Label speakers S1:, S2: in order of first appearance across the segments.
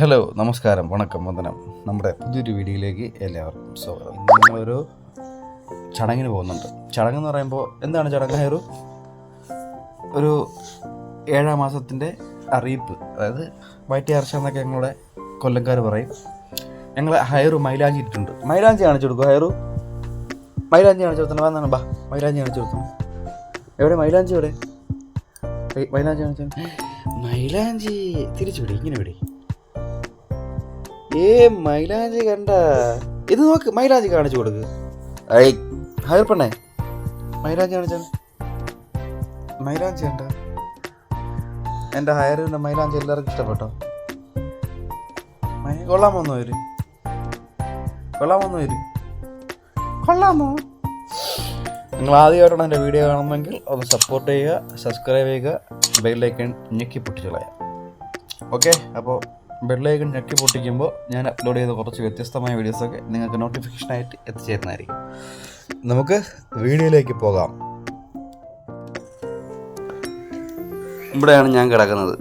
S1: Hello നമസ്കാരം വണക്കം വന്ദനം. നമ്മുടെ പുതിയൊരു വീഡിയോയിലേക്ക് എല്ലാവർക്കും സ്വാഗതം. നമ്മളൊരു ചടങ്ങിന് പോകുന്നുണ്ട്. ചടങ്ങെന്ന് പറയുമ്പോൾ എന്താണ് ചടങ്ങ് ഒരു ഒരു ഏഴാം മാസത്തിന്റെ അറിയിപ്പ്. അതായത് വയറ്റി അർച്ച എന്നൊക്കെ ഞങ്ങളുടെ കൊല്ലംകാർ പറയും. ഞങ്ങൾ ഹയറു മൈലാഞ്ചി ഇട്ടിട്ടുണ്ട്. മൈലാഞ്ചി കാണിച്ചു കൊടുക്കും ഹയറു മൈലാഞ്ചി കാണിച്ചു കൊടുത്തണം വന്നാണ് ബാ. മൈലാഞ്ചി കാണിച്ചു കൊടുത്തണം എവിടെ? മൈലാഞ്ചി എവിടെ? മൈലാഞ്ചി കാണിച്ചു? മൈലാഞ്ചി തിരിച്ചു വിടി ഇങ്ങനെ വിടി. ഏ മൈലാഞ്ചി കണ്ട. ഇത് നോക്ക് മൈലാഞ്ചി കാണിച്ചു കൊടുക്ക്. ഐ പെണ്ണേ. മൈലാഞ്ചി കാണിച്ച. മൈലാഞ്ചി കണ്ട. എന്റെ ഹയറിന്റെ മൈലാഞ്ചി എല്ലാവർക്കും ഇഷ്ടപ്പെട്ടോ? മൈ കൊള്ളാമോന്നോ അവർ വന്നു അവർ കൊള്ളാമോ നിങ്ങൾ ആദ്യമായിട്ടാണ് എന്റെ വീഡിയോ കാണുമെങ്കിൽ ഒന്ന് സപ്പോർട്ട് ചെയ്യുക സബ്സ്ക്രൈബ് ചെയ്യുക ബെല്ലൈക്കൺ ഞെക്കി പൊട്ടിച്ചു കളയാം ഓക്കെ അപ്പോൾ ബെല്ലൈക്കൺ ഞെക്കി പൊട്ടിക്കുമ്പോൾ ഞാൻ അപ്ലോഡ് ചെയ്ത കുറച്ച് വ്യത്യസ്തമായ വീഡിയോസൊക്കെ നിങ്ങൾക്ക് നോട്ടിഫിക്കേഷനായിട്ട് എത്തിച്ചേരുന്നതായിരിക്കും. നമുക്ക് വീഡിയോയിലേക്ക് പോകാം. ഇവിടെയാണ് ഞാൻ കിടക്കുന്നത്.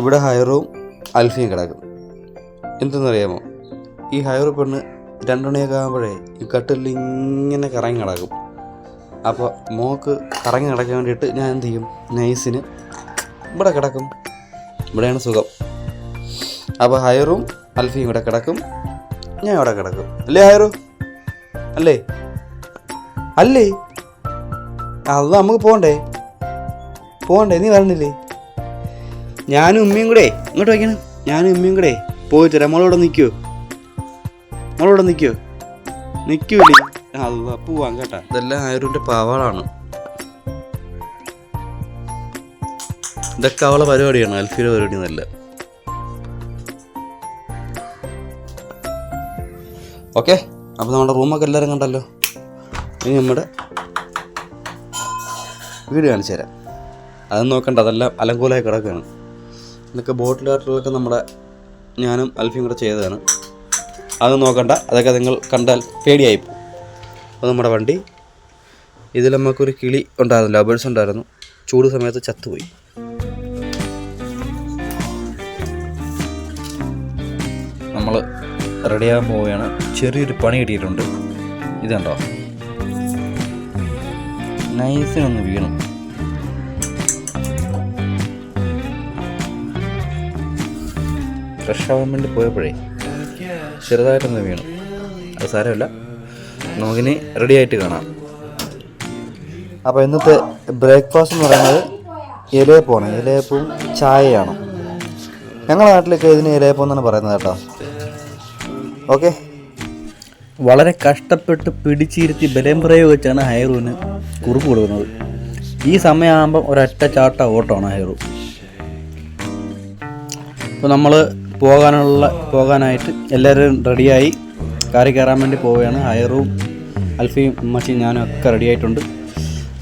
S1: ഇവിടെ ഹയറും അൽഫിയും കിടക്കും. എന്തെന്നറിയാമോ? ഈ ഹൈറൂ പെണ്ണ് രണ്ടുമണിയൊക്കെ ആകുമ്പോഴേ ഈ കട്ടിൽ ഇങ്ങനെ കറങ്ങി കിടക്കും അപ്പോൾ മോക്ക് കറങ്ങി കിടക്കാൻ വേണ്ടിയിട്ട് ഞാൻ എന്ത് ചെയ്യും? നൈസിന് ഇവിടെ കിടക്കും. ഇവിടെയാണ് സുഖം. അപ്പോൾ ഹയറും അൽഫിയും ഇവിടെ കിടക്കും. ഞാൻ ഇവിടെ കിടക്കും. അല്ലേ ഹയറു അല്ലേ? അല്ലേ? അത് നമുക്ക് പോകണ്ടേ പോകണ്ടേ നീ വരണില്ലേ? ഞാനും ഉമ്മയും കൂടെ ഇങ്ങോട്ട് വയ്ക്കണം. ഞാനും ഉമ്മയും കൂടെ. പോയിട്ട് തരാം മോളോടെ നിൽക്കുമോ മോളോടെ നിൽക്കുമോ നിൽക്കൂലേ അല്ല പോവാൻ കേട്ടാ. ഇതെല്ലാം ആയൂരിന്റെ പാവാളാണ്. ഇതൊക്കെ അവളെ പരിപാടിയാണ് അൽഫിയുടെ പരിപാടി എന്നല്ല. ഓക്കെ. അപ്പോൾ നമ്മുടെ റൂമൊക്കെ എല്ലാവരും കണ്ടല്ലോ. ഇനി നമ്മുടെ വീട് കാണിച്ചു തരാം. അതൊന്നും നോക്കണ്ട അതെല്ലാം അലങ്കോലമായി കിടക്കുകയാണ്. ഇതൊക്കെ ബോട്ടിൽ ബോട്ടിലായിട്ടുള്ളതൊക്കെ നമ്മുടെ ഞാനും അൽഫിയും കൂടെ ചെയ്തതാണ്. അത് നോക്കണ്ട അതൊക്കെ നിങ്ങൾ കണ്ടാൽ പേടിയായി പോകും. അപ്പോൾ നമ്മുടെ വണ്ടി ഇതിൽ നമുക്കൊരു കിളി ഉണ്ടായിരുന്നു ലബേഴ്സ് ഉണ്ടായിരുന്നു. ചൂട് സമയത്ത് ചത്തുപോയി. നമ്മൾ റെഡിയാകാൻ പോവുകയാണ്. ചെറിയൊരു പണി കിട്ടിയിട്ടുണ്ട്. ഇതുണ്ടോ? നൈസിനൊന്ന് വീണു. ഫ്രഷ് ആവാൻ വേണ്ടി പോയപ്പോഴേ ചെറുതായിട്ടൊന്ന് വീണു. അത് സാരമില്ല. നമുക്കിനി റെഡി ആയിട്ട് കാണാം. അപ്പോൾ ഇന്നത്തെ ബ്രേക്ക്ഫാസ്റ്റ് എന്ന് പറയുന്നത് ഇലയപ്പമാണ്. ഇലയപ്പവും ചായയാണ്. ഞങ്ങളുടെ നാട്ടിലൊക്കെ ഇതിന് ഇലയപ്പം എന്നാണ് പറയുന്നത് കേട്ടോ. ഓക്കെ.
S2: വളരെ കഷ്ടപ്പെട്ട് പിടിച്ചിരുത്തി ബലം പ്രയോഗിച്ചാണ് ഹൈറൂന് കുറുക്ക് കൊടുക്കുന്നത്. ഈ സമയമാകുമ്പം ഒരൊറ്റ ചാട്ട ഓട്ടമാണ് ഹൈറു. അപ്പോൾ നമ്മൾ പോകാനുള്ള പോകാനായിട്ട് എല്ലാവരും റെഡിയായി. കാറി കയറാൻ വേണ്ടി പോവുകയാണ്. ഹൈറും അൽഫിയും ഉമ്മച്ചിയും ഞാനും ഒക്കെ റെഡി ആയിട്ടുണ്ട്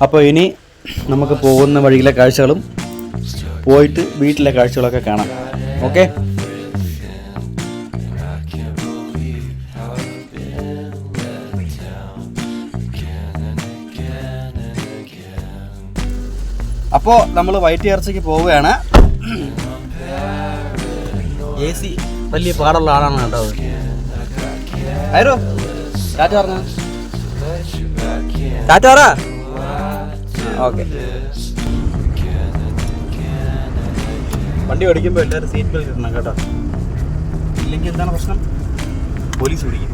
S2: അപ്പോൾ ഇനി നമുക്ക് പോകുന്ന വഴിയിലെ കാഴ്ചകളും പോയിട്ട് വീട്ടിലെ കാഴ്ചകളൊക്കെ കാണാം. ഓക്കെ? അപ്പോൾ നമ്മൾ വൈറ്റ് ഇറച്ചിക്ക് പോവുകയാണ്. എ സി വലിയ പാടുള്ള ആളാണ് കേട്ടോ. ആയിരോ ടാറ്റ പറഞ്ഞ? ടാറ്റ പറ. ഓക്കെ. വണ്ടി ഓടിക്കുമ്പോൾ എല്ലാവരും സീറ്റ് ബെൽറ്റ് ഇടണം കേട്ടോ. ഇല്ലെങ്കിൽ എന്താണ് പ്രശ്നം? പോലീസ് പിടിക്കും.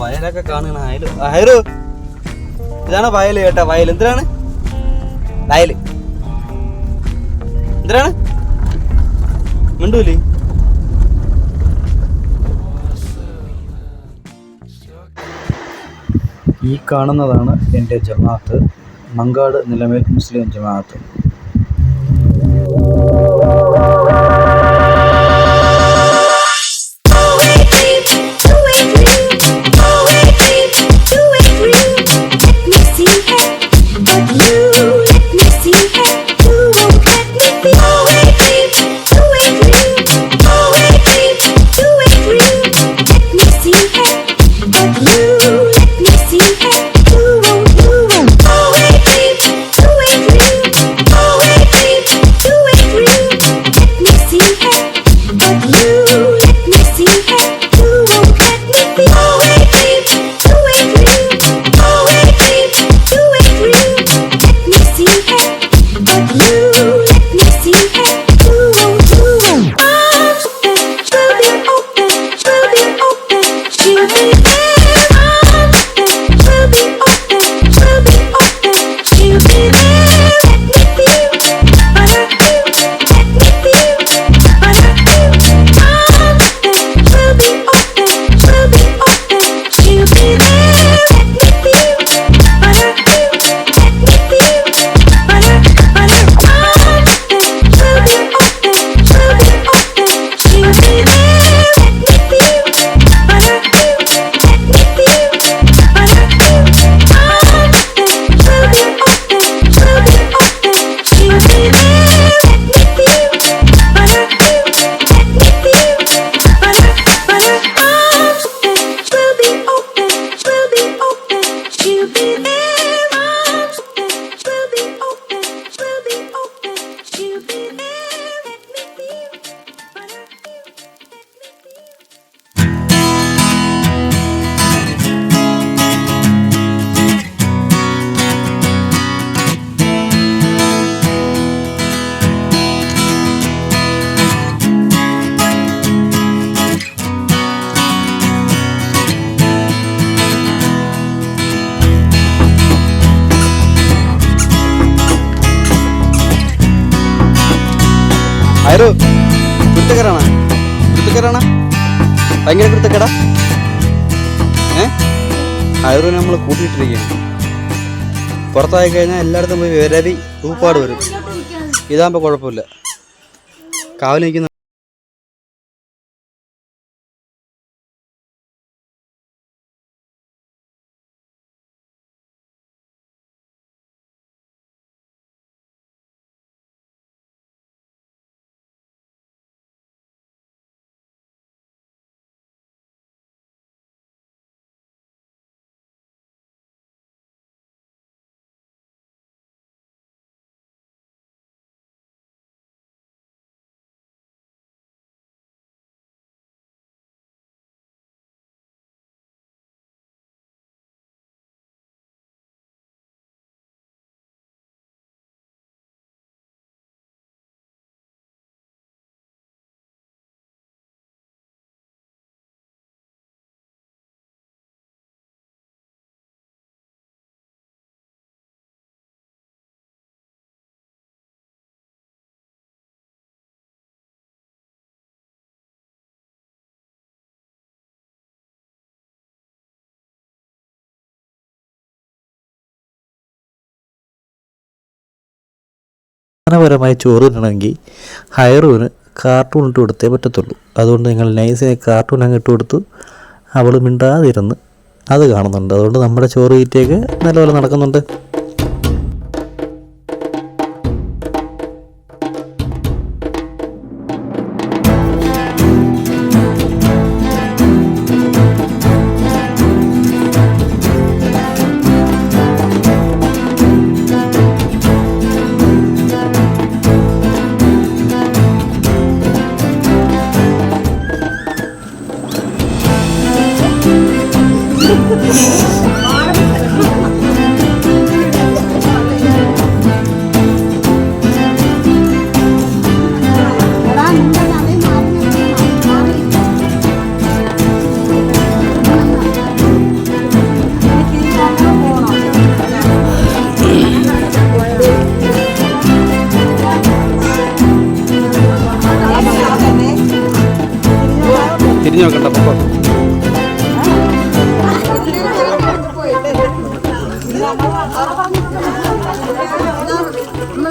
S2: വയലൊക്കെ കാണുകയാണ് അയൽ. ഹൈറു. ഇതാണ് വയൽ കേട്ടാ വയൽ എന്തിനാണ്? വയൽ എന്തിനാണ്? മിണ്ടൂലേ? ഈ കാണുന്നതാണ് എന്റെ ജമാഅത്ത്. മങ്കാട് നിലമേൽ മുസ്ലിം ജമാഅത്ത്.
S1: ആരോ കുരുത്തക്കാരാണ കുരുത്തക്കാരാണ ഭയങ്കര കുരുത്തക്കട ഏ? ആരോ നമ്മൾ കൂട്ടിയിട്ടിരിക്കുകയാണ്. പുറത്തായി കഴിഞ്ഞാൽ എല്ലായിടത്തും പോയി വിരവി ഊപ്പാട് വരും. ഇതാകുമ്പോൾ കുഴപ്പമില്ല. കാവൽ
S3: പ്രധാനപരമായി ചോറ് തിന്നണമെങ്കിൽ ഹൈറൂവിന് കാർട്ടൂൺ ഇട്ട് കൊടുത്തേ പറ്റത്തുള്ളൂ. അതുകൊണ്ട് നിങ്ങൾ നൈസിനെ കാർട്ടൂൺ അങ്ങ് ഇട്ട് കൊടുത്തു അവൾ മിണ്ടാതിരുന്ന് അത് കാണുന്നുണ്ട്. അതുകൊണ്ട് നമ്മുടെ ചോറ് തീറ്റയൊക്കെ നല്ലപോലെ നടക്കുന്നുണ്ട്.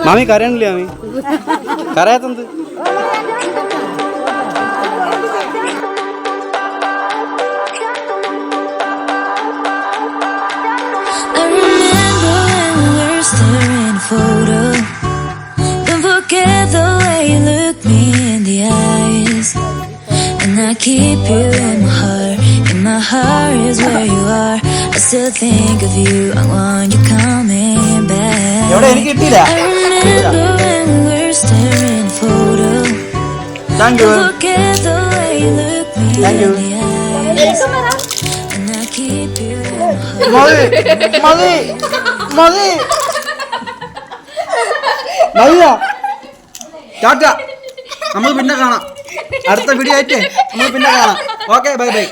S1: In കരയണില്ലേ മാമി
S4: And I keep you in my heart. In my heart is where you are. I still think of you. I want you coming back.
S1: Thank you
S4: my heart.
S1: മതി മതി മതി മതിയാ ടാറ്റ നമ്മൾ പിന്നെ കാണാം അടുത്ത വീഡിയോ ആയിട്ട് നമ്മൾ പിന്നെ കാണാം ഓക്കെ ബൈ ബൈ